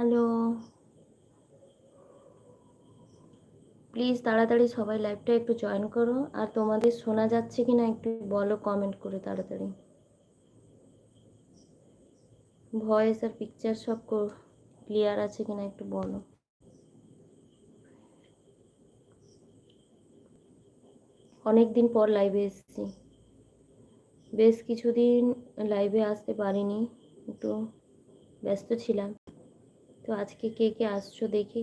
Hello. Please তাড়াতাড়ি সবাই লাইভটা একটু জয়েন করো। আর তোমাদের শোনা যাচ্ছে কি না একটু বলো কমেন্ট করে তাড়াতাড়ি। ভয়েস আর পিকচার সব ক্লিয়ার আছে কিনা একটু বলো। অনেক দিন পর লাইভে এসেছি। বেশ কিছুদিন লাইভে আসতে পারিনি। একটু ব্যস্ত ছিলাম। তো আজকে কে কে আসছো দেখি।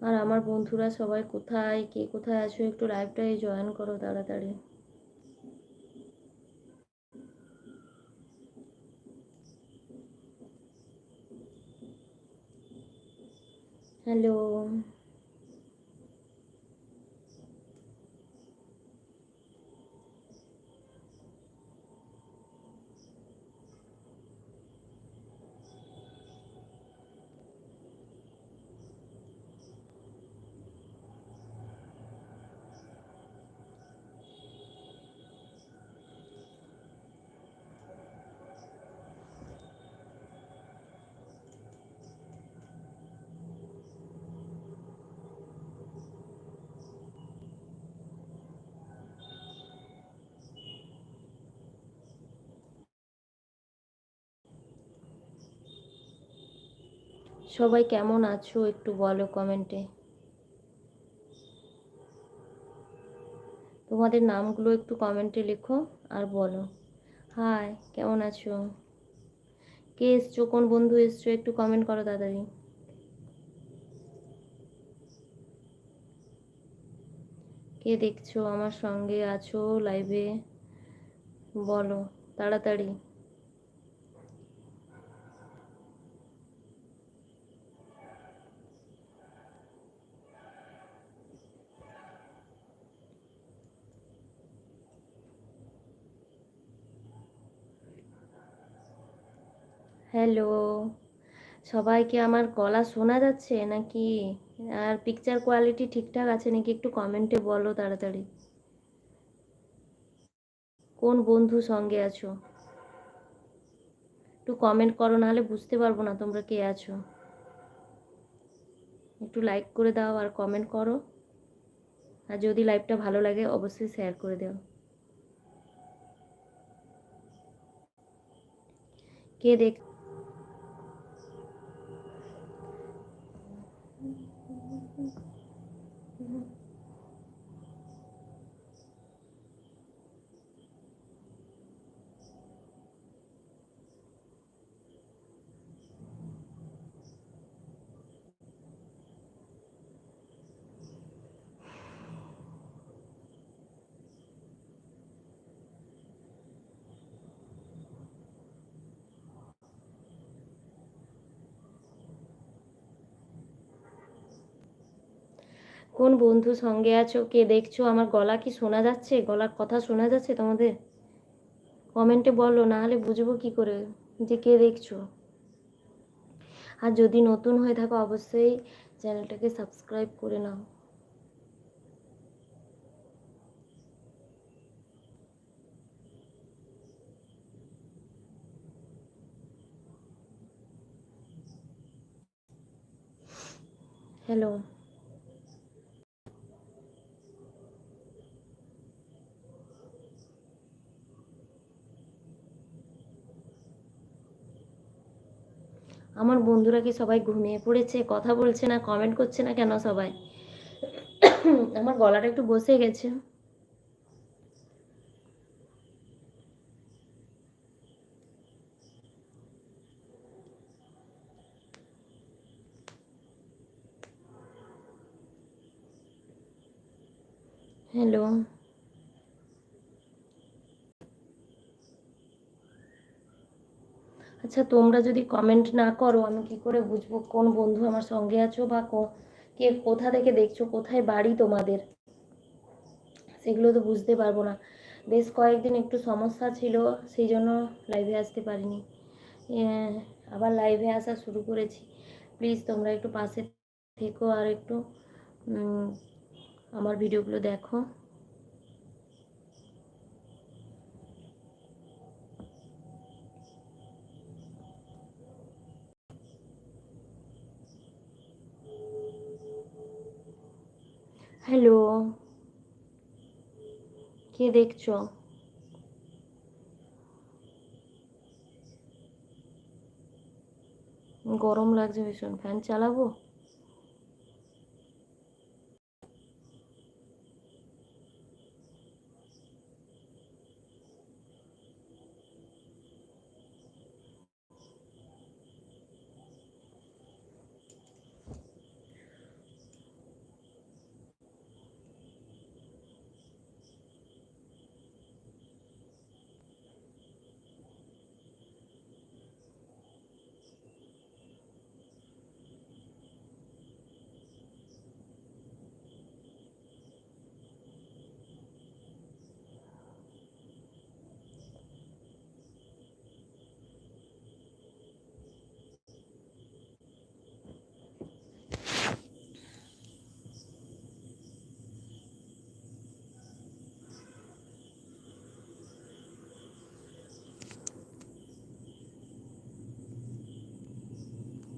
আর আমার বন্ধুরা সবাই কোথায়, কে কোথায় আছো একটু লাইভটাই জয়েন করো তাড়াতাড়ি। হ্যালো সবাই কেমন আছো একটু বলো কমেন্টে তোমাদের নামগুলো একটু কমেন্টে লেখো আর বলো। হাই কেমন আছো? কে এসছো? কোন বন্ধু এসছো? একটু কমেন্ট করো তাড়াতাড়ি। কে দেখছ? আমার সঙ্গে আছো লাইভে বলো, তাড়াতাড়ি। হ্যালো, সবাইকে আমার গলা শোনা যাচ্ছে নাকি? আর পিকচার কোয়ালিটি ঠিকঠাক আছে নাকি একটু কমেন্টে বলো তাড়াতাড়ি। কোন বন্ধু সঙ্গে আছো? একটু কমেন্ট করো, নাহলে বুঝতে পারব না তোমরা কে আছো। একটু লাইক করে দাও আর কমেন্ট করো। আর যদি লাইভটা ভালো লাগে, অবশ্যই শেয়ার করে দাও। কে দেখ কোন বন্ধু সঙ্গে আছো? কে দেখছ? আমার গলা কি শোনা যাচ্ছে? গলার কথা শোনা যাচ্ছে তোমাদের? কমেন্টে বলো না হলে বুঝব কি করে যে কে দেখছ। আর যদি নতুন হয়ে থাকো, অবশ্যই চ্যানেলটাকে সাবস্ক্রাইব করে নাও। হ্যালো। আমার বন্ধুরা কি সবাই ঘুমিয়ে পড়েছে? কথা বলছে না কমেন্ট করছে না কেন সবাই? আমার গলাটা একটু বসে গেছে। হ্যালো আচ্ছা তোমরা যদি কমেন্ট না করো, আমি কি করে বুঝব কোন বন্ধু আমার সঙ্গে আছো বা কে কোথা থেকে দেখছ, কোথায় বাড়ি তোমাদের? সেগুলো তো বুঝতে পারব না। বেশ কয়েকদিন একটু সমস্যা ছিল, সেই জন্য লাইভে আসতে পারিনি। আবার লাইভে আসা শুরু করেছি। প্লিজ তোমরা একটু পাশে থেকো আর একটু আমার ভিডিওগুলো দেখো। হ্যালো। কে দেখছ? গরম লাগছে ভীষণ। ফ্যান চালাবো?